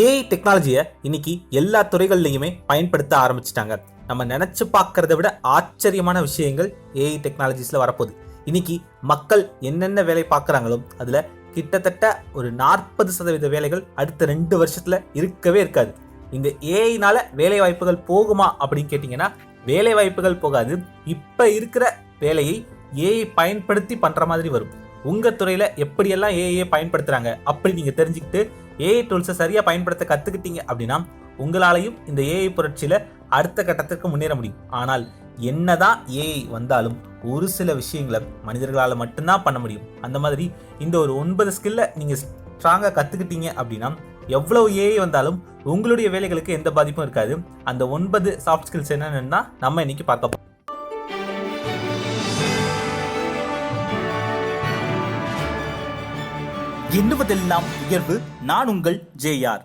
AI டெக்னாலஜியை இன்னைக்கு எல்லா துறைகள்லையுமே பயன்படுத்த ஆரம்பிச்சிட்டாங்க. நம்ம நினைச்சு பார்க்கறத விட ஆச்சரியமான விஷயங்கள் ஏஐ டெக்னாலஜிஸில் வரப்போகுது. இன்னைக்கு மக்கள் என்னென்ன வேலை பார்க்குறாங்களோ அதில் கிட்டத்தட்ட ஒரு நாற்பது சதவீத வேலைகள் அடுத்த ரெண்டு வருஷத்தில் இருக்கவே இருக்காது. இந்த ஏஐனால வேலை வாய்ப்புகள் போகுமா அப்படின்னு கேட்டிங்கன்னா வேலை வாய்ப்புகள் போகாது. இப்போ இருக்கிற வேலையை ஏஐ பயன்படுத்தி பண்ணுற மாதிரி வரும். உங்கள் துறையில் எப்படியெல்லாம் ஏஐ பயன்படுத்துகிறாங்க அப்படி நீங்கள் தெரிஞ்சுக்கிட்டு ஏஐ டூல்ஸை சரியாக பயன்படுத்த கற்றுக்கிட்டீங்க அப்படின்னா உங்களாலையும் இந்த ஏஐ புரட்சியில் அடுத்த கட்டத்திற்கு முன்னேற முடியும். ஆனால் என்னதான் ஏஐ வந்தாலும் ஒரு சில விஷயங்களை மனிதர்களால் மட்டும்தான் பண்ண முடியும். அந்த மாதிரி இந்த ஒரு ஒன்பது ஸ்கில்ல நீங்கள் ஸ்ட்ராங்காக கற்றுக்கிட்டீங்க அப்படின்னா எவ்வளவு ஏஐ வந்தாலும் உங்களுடைய வேலைகளுக்கு எந்த பாதிப்பும் இருக்காது. அந்த ஒன்பது சாஃப்ட் ஸ்கில்ஸ் என்னென்னா நம்ம இன்னைக்கு பார்க்க போகிறோம் எண்ணுவதெல்லாம் உயர்வு நான் உங்கள் ஜேஆர்.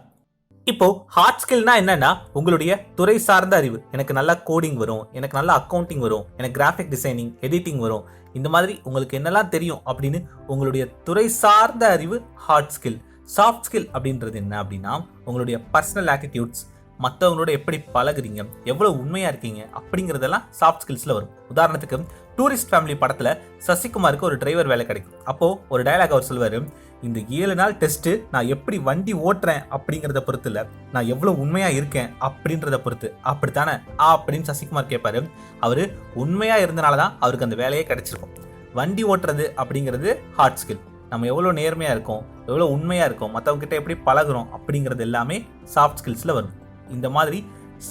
இப்போ ஹார்ட் ஸ்கில்னா என்னன்னா உங்களுடைய துறை சார்ந்த அறிவு. எனக்கு நல்லா கோடிங் வரும் எனக்கு நல்லா அக்கௌண்டிங் வரும் எனக்கு கிராஃபிக் டிசைனிங் எடிட்டிங் வரும். இந்த மாதிரி உங்களுக்கு என்னெல்லாம் தெரியும் அப்படின்னு உங்களுடைய துறை சார்ந்த அறிவு ஹார்ட் ஸ்கில் சாஃப்ட் ஸ்கில் அப்படின்றது என்ன அப்படின்னா உங்களுடைய பர்சனல் ஆட்டிடியூட்ஸ் மற்றவங்களோட எப்படி பழகுறீங்க? எவ்வளோ உண்மையாக இருக்கீங்க? அப்படிங்கிறதெல்லாம் சாஃப்ட் ஸ்கில்ஸில் வரும். உதாரணத்துக்கு டூரிஸ்ட் ஃபேமிலி படத்தில் சசிகுமாருக்கு ஒரு டிரைவர் வேலை கிடைக்கும். அப்போது ஒரு டயலாக் அவர் சொல்லுவார் இந்த ஏழு நாள் டெஸ்ட்டு நான் எப்படி வண்டி ஓட்டுறேன் அப்படிங்கிறத பொறுத்து இல்லை. நான் எவ்வளோ உண்மையாக இருக்கேன் அப்படின்றத பொறுத்து. அப்படித்தானே? ஆ அப்படின்னு சசிகுமார் கேட்பாரு. அவர் உண்மையாக இருந்தனால தான் அவருக்கு அந்த வேலையே கிடைச்சிருக்கும். வண்டி ஓட்டுறது அப்படிங்கிறது ஹார்ட் ஸ்கில் நம்ம எவ்வளோ நேர்மையாக இருக்கோம் எவ்வளோ உண்மையாக இருக்கோம் மற்றவங்க கிட்ட எப்படி பழகுறோம் அப்படிங்கிறது எல்லாமே சாஃப்ட் ஸ்கில்ஸில் வரும். இந்த மாதிரி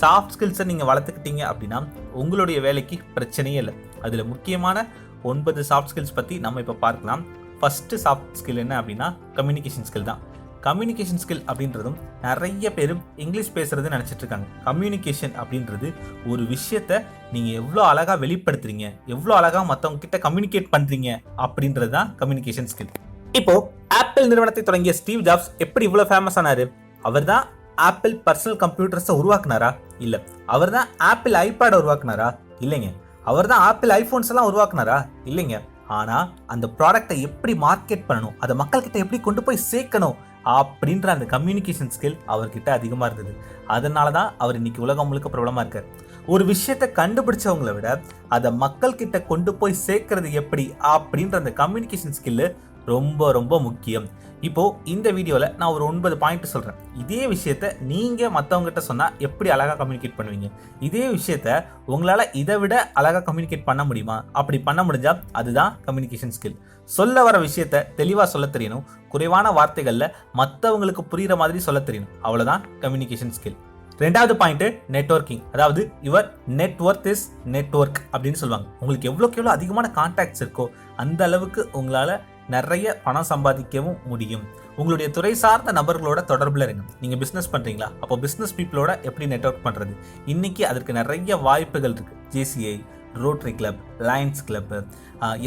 சாஃப்ட் ஸ்கில்ஸை நீங்கள் வளர்த்துக்கிட்டீங்க அப்படின்னா உங்களுடைய வேலைக்கு பிரச்சனையே இல்லை. அதில் முக்கியமான ஒன்பது சாஃப்ட் ஸ்கில்ஸ் பற்றி நம்ம இப்போ பார்க்கலாம். ஃபஸ்ட்டு சாஃப்ட் ஸ்கில் என்ன அப்படின்னா கம்யூனிகேஷன் ஸ்கில் தான். கம்யூனிகேஷன் ஸ்கில் அப்படின்றதும் நிறைய பேரும் இங்கிலீஷ் பேசுகிறது நினச்சிட்ருக்காங்க கம்யூனிகேஷன் அப்படின்றது ஒரு விஷயத்த நீங்கள் எவ்வளோ அழகாக வெளிப்படுத்துறீங்க எவ்வளோ அழகாக மற்றவங்க கிட்ட கம்யூனிகேட் பண்ணுறீங்க அப்படின்றது தான் கம்யூனிகேஷன் ஸ்கில் இப்போ ஆப்பிள் நிறுவனத்தை தொடங்கிய ஸ்டீவ் ஜாப்ஸ் எப்படி இவ்வளோ ஃபேமஸ் ஆனாரு? அவர் தான் ஆப்பிள் பர்சனல் கம்ப்யூட்டர்ஸை உருவாக்குனாரா? இல்லை. அவர் தான் ஆப்பிள் ஐபேடை உருவாக்குனாரா? இல்லைங்க. அவர் தான் ஆப்பிள் ஐஃபோன்ஸ் எல்லாம் உருவாக்குனாரா? இல்லைங்க. ஆனால் அந்த ப்ராடக்ட்டை எப்படி மார்க்கெட் பண்ணணும்? அதை மக்கள்கிட்ட எப்படி கொண்டு போய் சேர்க்கணும்? அப்படின்ற அந்த கம்யூனிகேஷன் ஸ்கில் அவர்கிட்ட அதிகமாக இருந்தது. அதனால தான் அவர் இன்னைக்கு உலகம் முழுக்க பிரபலமாக இருக்கார். ஒரு விஷயத்தை கண்டுபிடிச்சவங்கள விட அதை மக்கள்கிட்ட கொண்டு போய் சேர்க்கறது எப்படி? அப்படின்ற அந்த கம்யூனிகேஷன் ஸ்கில்லு ரொம்ப ரொம்ப முக்கியம். இப்போது இந்த வீடியோவில் நான் ஒரு ஒன்பது பாயிண்ட் சொல்கிறேன் இதே விஷயத்த நீங்கள் மற்றவங்ககிட்ட சொன்னால் எப்படி அழகாக கம்யூனிகேட் பண்ணுவீங்க? இதே விஷயத்த உங்களால் இதை விட அழகாக கம்யூனிகேட் பண்ண முடியுமா? அப்படி பண்ண முடிஞ்சால் அதுதான் கம்யூனிகேஷன் ஸ்கில் சொல்ல வர விஷயத்த தெளிவாக சொல்ல தெரியணும். குறைவான வார்த்தைகளில் மற்றவங்களுக்கு புரிகிற மாதிரி சொல்ல தெரியணும். அவ்வளோதான் கம்யூனிகேஷன் ஸ்கில் ரெண்டாவது பாயிண்ட் நெட்வொர்க்கிங் அதாவது யுவர் நெட்ஒர்க் இஸ் நெட்வொர்க் அப்படின்னு சொல்லுவாங்க. உங்களுக்கு எவ்வளோக்கு எவ்வளோ அதிகமான கான்டாக்ட்ஸ் இருக்கோ அந்த அளவுக்கு உங்களால் நிறைய பணம் சம்பாதிக்கவும் முடியும். உங்களுடைய துறை சார்ந்த நபர்களோட தொடர்பில் இருங்க. நீங்கள் பிஸ்னஸ் பண்ணுறீங்களா அப்போ பிஸ்னஸ் பீப்புளோட எப்படி நெட்ஒர்க் பண்ணுறது இன்றைக்கி அதற்கு நிறைய வாய்ப்புகள் இருக்குது JCI Rotary club Lions club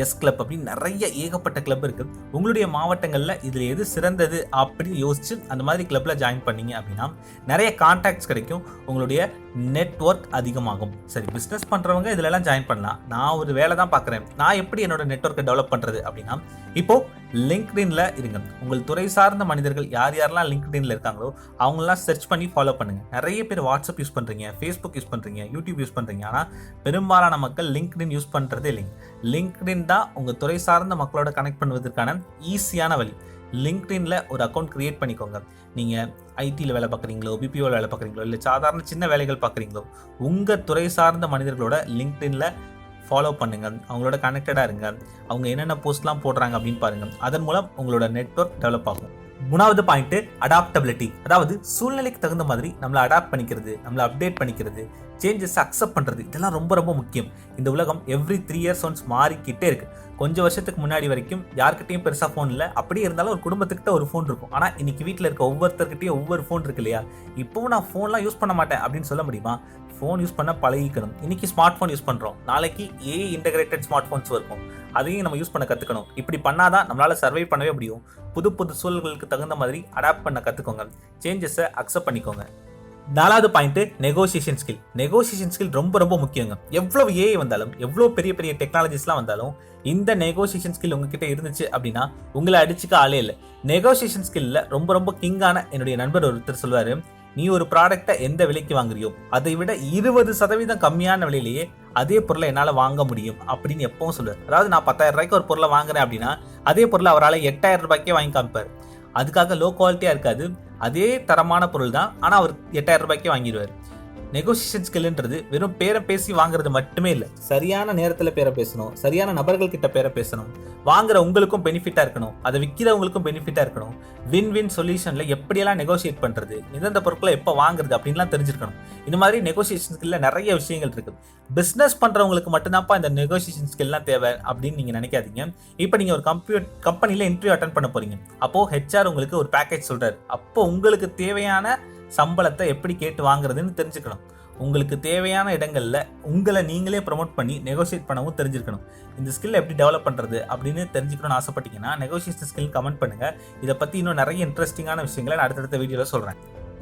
S club அப்படின்னு நிறைய ஏகப்பட்ட கிளப் இருக்குது உங்களுடைய மாவட்டங்களில் இதில் எது சிறந்தது அப்படின்னு யோசிச்சு அந்த மாதிரி கிளப்பில் ஜாயின் பண்ணீங்க அப்படின்னா நிறைய கான்டாக்ட்ஸ் கிடைக்கும். உங்களுடைய நெட்ஒர்க் அதிகமாகும். சரி பிஸ்னஸ் பண்ணுறவங்க இதிலெல்லாம் ஜாயின் பண்ணலாம். நான் ஒரு வேலை தான் பார்க்குறேன் நான் எப்படி என்னோட நெட்ஒர்க்கை டெவலப் பண்ணுறது அப்படின்னா இப்போது லிங்க்டின்ல இருங்க. உங்கள் துறை சார்ந்த மனிதர்கள் யார் யாரெல்லாம் லிங்க்டின்ல இருக்காங்களோ அவங்களாம் சர்ச் பண்ணி ஃபாலோ பண்ணுங்கள் நிறைய பேர் வாட்ஸ்அப் யூஸ் பண்ணுறீங்க ஃபேஸ்புக் யூஸ் பண்ணுறீங்க யூடியூப் யூஸ் பண்ணுறீங்க ஆனால் பெரும்பாலான மக்கள் லிங்க்டின் யூஸ் பண்றதே இல்லைங்க. லிங்க்டின் தான் உங்கள் துறை சார்ந்த மக்களோட கனெக்ட் பண்ணுவதற்கான ஈஸியான வழி. லிங்க்டின்ல ஒரு அக்கௌண்ட் க்ரியேட் பண்ணிக்கோங்க. நீங்கள் ஐடியில் வேலை பார்க்குறீங்களோ பிபிஓவில் வேலை பார்க்குறீங்களோ இல்லை சாதாரண சின்ன வேலைகள் பார்க்குறீங்களோ உங்கள் துறை சார்ந்த மனிதர்களோட லிங்க்டின்ல ஃபாலோ பண்ணுங்கள் அவங்களோட கனெக்டடாக இருங்க. அவங்க என்னென்ன போஸ்ட்லாம் போடுறாங்க அப்படின்னு பாருங்க. அதன் மூலம் உங்களோட நெட்வொர்க் டெவலப் ஆகும். மூணாவது பாயிண்ட் அடாப்டபிலிட்டி அதாவது சூழ்நிலைக்கு தகுந்த மாதிரி நம்மளை அடாப்ட் பண்ணிக்கிறது நம்மளை அப்டேட் பண்ணிக்கிறது சேஞ்சஸ் அக்செப்ட் பண்ணுறது இதெல்லாம் ரொம்ப ரொம்ப முக்கியம். இந்த உலகம் எவ்ரி த்ரீ இயர்ஸ் ஒன்ஸ் மாறிக்கிட்டே இருக்கு. கொஞ்சம் வருஷத்துக்கு முன்னாடி வரைக்கும் யார்கிட்டையும் பெருசாக ஃபோன் இல்லை. அப்படியே இருந்தாலும் ஒரு குடும்பத்துக்கிட்ட ஒரு ஃபோன் இருக்கும். ஆனால் இன்னைக்கு வீட்டில் இருக்க ஒவ்வொருத்தர்கிட்டையும் ஒவ்வொரு ஃபோன் இருக்கு இல்லையா? இப்போவும் நான் ஃபோன்லாம் யூஸ் பண்ண மாட்டேன் அப்படின்னு சொல்ல முடியுமா? ஃபோன் யூஸ் பண்ண பழகிக்கணும். இன்னைக்கு ஸ்மார்ட் ஃபோன் யூஸ் பண்ணுறோம் நாளைக்கு ஏ இன்டகிரேட்டட் ஸ்மார்ட் ஃபோன்ஸ் இருக்கும் அதையும் நம்ம யூஸ் பண்ண கற்றுக்கணும் இப்படி பண்ணாதான் நம்மளால் சர்வை பண்ணவே முடியும். புது புது சூழல்களுக்கு தகுந்த மாதிரி அடாப்ட் பண்ண கற்றுக்கோங்க சேஞ்சஸை அக்செப்ட் பண்ணிக்கோங்க. நாலாவது point negotiation skill negotiation skill ரொம்ப ரொம்ப முக்கியங்க. எவ்வளோ ஏஐ வந்தாலும் எவ்வளோ பெரிய பெரிய டெக்னாலஜிஸ்லாம் வந்தாலும் இந்த நெகோசியேஷன் ஸ்கில் உங்ககிட்ட இருந்துச்சு அப்படின்னா உங்களை அடிச்சுக்க ஆளே இல்லை. நெகோசியேஷன் ஸ்கில்ல ரொம்ப ரொம்ப கிங்கான என்னுடைய நண்பர் ஒருத்தர் சொல்வார் நீ ஒரு ப்ராடக்ட்டை எந்த விலைக்கு வாங்குறியோ அதை விட இருபது சதவீதம் கம்மியான விலையிலேயே அதே பொருளை என்னால் வாங்க முடியும் அப்படின்னு எப்பவும் சொல்லுவார். அதாவது நான் பத்தாயிரம் ரூபாய்க்கு ஒரு பொருளை வாங்குறேன் அப்படின்னா அதே பொருளை அவரால் எட்டாயிரம் ரூபாய்க்கே வாங்கி காமிப்பார். அதுக்காக லோ குவாலிட்டியாக இருக்காது. அதே தரமான பொருள் தான். ஆனால் அவர் எட்டாயிரம் ரூபாய்க்கே வாங்கிடுவார். நெகோசியேஷன் ஸ்கில்ன்றது வெறும் பேரை பேசி வாங்குறது மட்டுமே இல்லை. சரியான நேரத்தில் பேரை பேசணும் சரியான நபர்கள் கிட்ட பேரை பேசணும் வாங்குற உங்களுக்கும் பெனிஃபிட்டாக இருக்கணும் அதை விற்கிறவங்களுக்கும் பெனிஃபிட்டாக இருக்கணும் வின் வின் சொல்யூஷனில் எப்படியெல்லாம் நெகோசியேட் பண்ணுறது எந்தெந்த பொருட்களை எப்போ வாங்குறது அப்படின்லாம் தெரிஞ்சிருக்கணும். இந்த மாதிரி நெகோசியேஷன் ஸ்கில்ல நிறைய விஷயங்கள் இருக்குது பிஸ்னஸ் பண்ணுறவங்களுக்கு மட்டும்தான்ப்பா இந்த நெகோசியேஷன் ஸ்கில்லாம் தேவை அப்படின்னு நீங்கள் நினைக்காதீங்க. இப்போ நீங்கள் ஒரு கம்ப்யூட் கம்பெனியில் இன்டர்வியூ அட்டன் பண்ண போகிறீங்க அப்போது ஹெச்ஆர் உங்களுக்கு ஒரு பேக்கேஜ் சொல்கிறார் அப்போ உங்களுக்கு தேவையான சம்பளத்தை எப்படி கேட்டு வாங்குறதுன்னு தெரிஞ்சுக்கணும். உங்களுக்கு தேவையான இடங்களில் உங்களை நீங்களே ப்ரமோட் பண்ணி நெகோஷியேட் பண்ணவும் தெரிஞ்சிருக்கணும். இந்த ஸ்கில் எப்படி டெவலப் பண்ணுறது அப்படின்னு தெரிஞ்சுக்கணும்னு ஆசைப்பட்டீங்கன்னா நெகோசியேஷன் ஸ்கில் கமெண்ட் பண்ணுங்கள் இதை பற்றி இன்னும் நிறைய இன்ட்ரெஸ்டிங்கான விஷயங்களை நான் அடுத்தடுத்த வீடியோவில் சொல்கிறேன்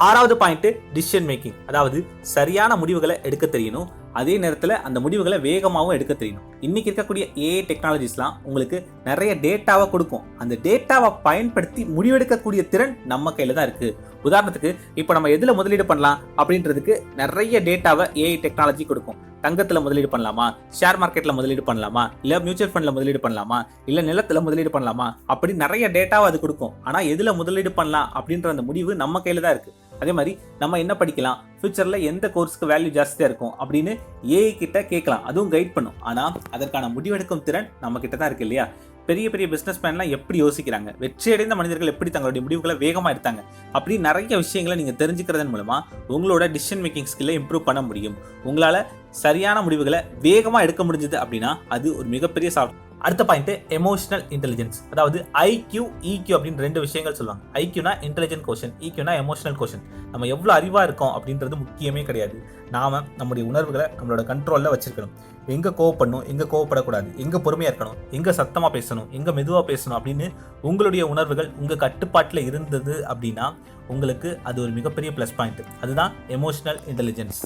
ஆறாவது பாயிண்ட்டு டிசிஷன் மேக்கிங் அதாவது சரியான முடிவுகளை எடுக்க தெரியணும். அதே நேரத்தில் அந்த முடிவுகளை வேகமாகவும் எடுக்க தெரியணும் இன்றைக்கி இருக்கக்கூடிய ஏஐ டெக்னாலஜிஸ்லாம் உங்களுக்கு நிறைய டேட்டாவை கொடுக்கும். அந்த டேட்டாவை பயன்படுத்தி முடிவெடுக்கக்கூடிய திறன் நம்ம கையில் தான் இருக்குது உதாரணத்துக்கு இப்போ நம்ம எதில் முதலீடு பண்ணலாம் அப்படின்றதுக்கு நிறைய டேட்டாவை ஏஐ டெக்னாலஜி கொடுக்கும். தங்கத்தில் முதலீடு பண்ணலாமா? ஷேர் மார்க்கெட்டில் முதலீடு பண்ணலாமா? இல்லை மியூச்சுவல் ஃபண்டில் முதலீடு பண்ணலாமா? இல்லை நிலத்தில் முதலீடு பண்ணலாமா? அப்படி நிறைய டேட்டாவை அது கொடுக்கும். ஆனால் எதில் முதலீடு பண்ணலாம் அப்படின்ற அந்த முடிவு நம்ம கையில் தான் இருக்குது அதே மாதிரி நம்ம என்ன படிக்கலாம்? ஃபியூச்சரில் எந்த கோர்ஸ்க்கு வேல்யூ ஜாஸ்தியாக இருக்கும்? அப்படின்னு ஏஐ கிட்ட கேட்கலாம். அதுவும் கைட் பண்ணும். ஆனால் அதற்கான முடிவெடுக்கும் திறன் நம்ம கிட்ட தான் இருக்கு இல்லையா? பெரிய பெரிய பிஸ்னஸ் மேன்லாம் எப்படி யோசிக்கிறாங்க? வெற்றியடைந்த மனிதர்கள் எப்படி தங்களுடைய முடிவுகளை வேகமாக எடுத்தாங்க? அப்படி நிறைய விஷயங்களை நீங்கள் தெரிஞ்சுக்கிறதன் மூலமாக உங்களோட டிசிஷன் மேக்கிங் ஸ்கில்லை இம்ப்ரூவ் பண்ண முடியும். உங்களால் சரியான முடிவுகளை வேகமாக எடுக்க முடிஞ்சது அப்படின்னா அது ஒரு மிகப்பெரிய சாஃப்ட் அடுத்த பாயிண்ட் எமோஷனல் இன்டெலிஜென்ஸ் அதாவது ஐக்யூ இக்யூ அப்படின்னு ரெண்டு விஷயங்கள் சொல்லுவாங்க. ஐக்யூனா இன்டெலிஜென்ட் கொஷன் இக்யூனா எமோஷனல் கொஷன் நம்ம எவ்வளோ அறிவாக இருக்கோம் அப்படின்றது முக்கியமே கிடையாது. நாம் நம்முடைய உணர்வுகளை நம்மளோட கண்ட்ரோலில் வச்சிருக்கணும். எங்கே கோவப்படணும் எங்கே கோவப்படக்கூடாது எங்கே பொறுமையாக இருக்கணும் எங்கே சத்தமாக பேசணும் எங்கே மெதுவாக பேசணும் அப்படின்னு உங்களுடைய உணர்வுகள் உங்கள் கட்டுப்பாட்டில் இருந்தது அப்படின்னா உங்களுக்கு அது ஒரு மிகப்பெரிய ப்ளஸ் பாயிண்ட் அதுதான் எமோஷனல் இன்டெலிஜென்ஸ்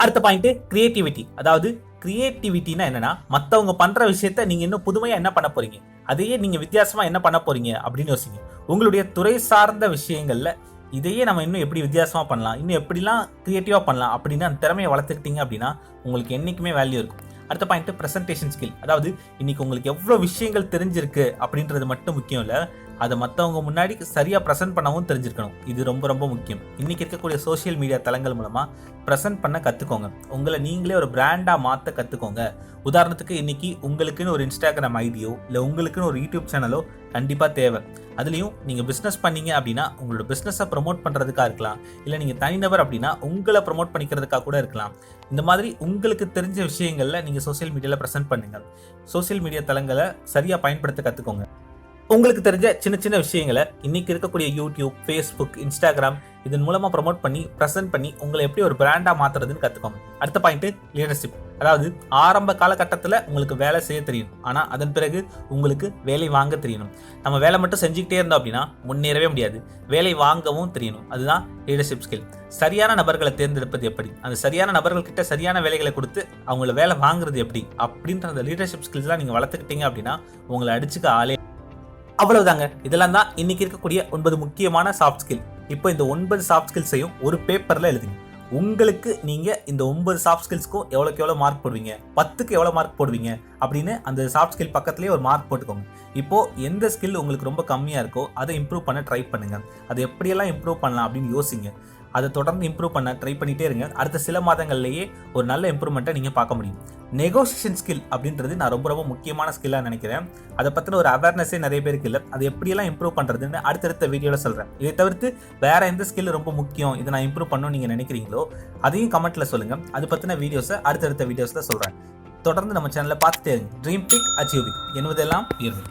அடுத்த பாயிண்ட் கிரியேட்டிவிட்டி அதாவது கிரியேட்டிவிட்டினா என்னன்னா மற்றவங்க பண்ற விஷயத்த நீங்க இன்னும் புதுமையா என்ன பண்ண போறீங்க? அதையே நீங்க வித்தியாசமா என்ன பண்ண போறீங்க அப்படின்னு யோசிங்க. உங்களுடைய துறை சார்ந்த விஷயங்கள்ல இதையே நம்ம இன்னும் எப்படி வித்தியாசமா பண்ணலாம்? இன்னும் எப்படிலாம் கிரியேட்டிவா பண்ணலாம்? அப்படின்னு அந்த திறமையை வளர்த்துக்கிட்டீங்க அப்படின்னா உங்களுக்கு என்றைக்குமே வேல்யூ இருக்கும். அடுத்த பாயிண்ட் ப்ரெசன்டேஷன் ஸ்கில் அதாவது இன்னைக்கு உங்களுக்கு எவ்வளோ விஷயங்கள் தெரிஞ்சிருக்கு அப்படின்றது மட்டும் முக்கியம் இல்லை. அதை மற்றவங்க முன்னாடி சரியாக ப்ரெசென்ட் பண்ணவும் தெரிஞ்சிருக்கணும். இது ரொம்ப ரொம்ப முக்கியம். இன்றைக்கி இருக்கக்கூடிய சோஷியல் மீடியா தளங்கள் மூலமாக ப்ரெசென்ட் பண்ண கற்றுக்கோங்க உங்களை நீங்களே ஒரு பிராண்டாக மாற்ற கற்றுக்கோங்க உதாரணத்துக்கு இன்னைக்கு உங்களுக்குன்னு ஒரு இன்ஸ்டாகிராம் ஐடியோ இல்லை உங்களுக்குன்னு ஒரு யூடியூப் சேனலோ கண்டிப்பாக தேவை. அதுலேயும் நீங்கள் பிஸ்னஸ் பண்ணீங்க அப்படின்னா உங்களோட பிஸ்னஸை ப்ரொமோட் பண்ணுறதுக்காக இருக்கலாம். இல்லை நீங்கள் தனிநபர் அப்படின்னா உங்களை ப்ரொமோட் பண்ணிக்கிறதுக்காக கூட இருக்கலாம். இந்த மாதிரி உங்களுக்கு தெரிஞ்ச விஷயங்களில் நீங்கள் சோஷியல் மீடியாவில் ப்ரெசென்ட் பண்ணுங்கள் சோஷியல் மீடியா தளங்களை சரியாக பயன்படுத்த கற்றுக்கோங்க உங்களுக்கு தெரிஞ்ச சின்ன சின்ன விஷயங்களை இன்னைக்கு இருக்கக்கூடிய யூடியூப் ஃபேஸ்புக் இன்ஸ்டாகிராம் இதன் மூலமா ப்ரமோட் பண்ணி ப்ரெசென்ட் பண்ணி உங்களை எப்படி ஒரு பிராண்டா மாத்துறதுன்னு கத்துக்கோங்க. அடுத்த பாயிண்ட் லீடர்ஷிப் அதாவது ஆரம்ப காலகட்டத்தில் உங்களுக்கு வேலை செய்ய தெரியணும் ஆனால் அதன் பிறகு உங்களுக்கு வேலை வாங்க தெரியணும். நம்ம வேலை மட்டும் செஞ்சுக்கிட்டே இருந்தோம் அப்படின்னா முன்னேறவே முடியாது. வேலை வாங்கவும் தெரியணும். அதுதான் லீடர்ஷிப் ஸ்கில் சரியான நபர்களை தேர்ந்தெடுப்பது எப்படி? அந்த சரியான நபர்கள்கிட்ட சரியான வேலைகளை கொடுத்து அவங்கள வேலை வாங்குறது எப்படி? அப்படின்ற அந்த லீடர்ஷிப் ஸ்கில்ஸ்லாம் நீங்கள் வளர்த்துக்கிட்டீங்க அப்படின்னா உங்களை அடிச்சுக்க ஆளே அவ்வளவுதாங்க. இதெல்லாம் தான் இன்னைக்கு இருக்கக்கூடிய ஒன்பது முக்கியமான சாஃப்ட் ஸ்கில் இப்போ இந்த ஒன்பது சாஃப்ட் ஸ்கில்ஸையும் ஒரு பேப்பர்ல எழுதுங்க. உங்களுக்கு நீங்க இந்த ஒன்பது சாஃப்ட் ஸ்கில்ஸ்க்கும் எவ்வளோக்கு எவ்வளோ மார்க் போடுவீங்க? பத்துக்கு எவ்வளோ மார்க் போடுவீங்க? அப்படின்னு அந்த சாஃப்ட் ஸ்கில் பக்கத்துலேயே ஒரு மார்க் போட்டுக்கோங்க. இப்போ எந்த ஸ்கில் உங்களுக்கு ரொம்ப கம்மியாக இருக்கோ அதை இம்ப்ரூவ் பண்ண ட்ரை பண்ணுங்க. அதை எப்படியெல்லாம் இம்ப்ரூவ் பண்ணலாம் அப்படின்னு யோசிங்க. அதை தொடர்ந்து இம்ப்ரூவ் பண்ண ட்ரை பண்ணிகிட்டே இருங்க. அடுத்த சில மாதங்கள்லேயே ஒரு நல்ல இம்ப்ரூவ்மெண்ட்டை நீங்கள் பார்க்க முடியும். நெகோசியேஷன் ஸ்கில் அப்படின்றது நான் ரொம்ப ரொம்ப முக்கியமான ஸ்கில்லாக நினைக்கிறேன். அதை பற்றின ஒரு அவேர்னஸே நிறைய பேருக்கு இல்லை. அதை எப்படியெல்லாம் இம்ப்ரூவ் பண்ணுறதுன்னு அடுத்தடுத்த வீடியோவில் சொல்கிறேன் இதை தவிர்த்து வேற எந்த ஸ்கில் ரொம்ப முக்கியம் இதை நான் இம்ப்ரூவ் பண்ணணும்னு நீங்கள் நினைக்கிறீங்களோ அதையும் கமெண்ட்டில் சொல்லுங்கள் அது பற்றின வீடியோஸை அடுத்தடுத்த வீடியோஸில் சொல்கிறேன் தொடர்ந்து நம்ம சேனலில் பார்த்துட்டே இருங்க. ட்ரீம் பிக் அச்சீவ் பிக் என்பதெல்லாம் உயர்வு